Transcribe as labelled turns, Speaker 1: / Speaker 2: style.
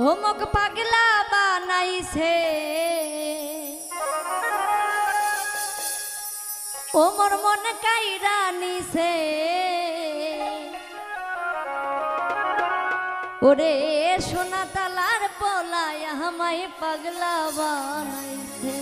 Speaker 1: হোমক পাগলা বানাইছে। ওমর মন কাইরা নিছে। ওরে সোনা তালার পলায় আমায় পাগলা বানাইছে।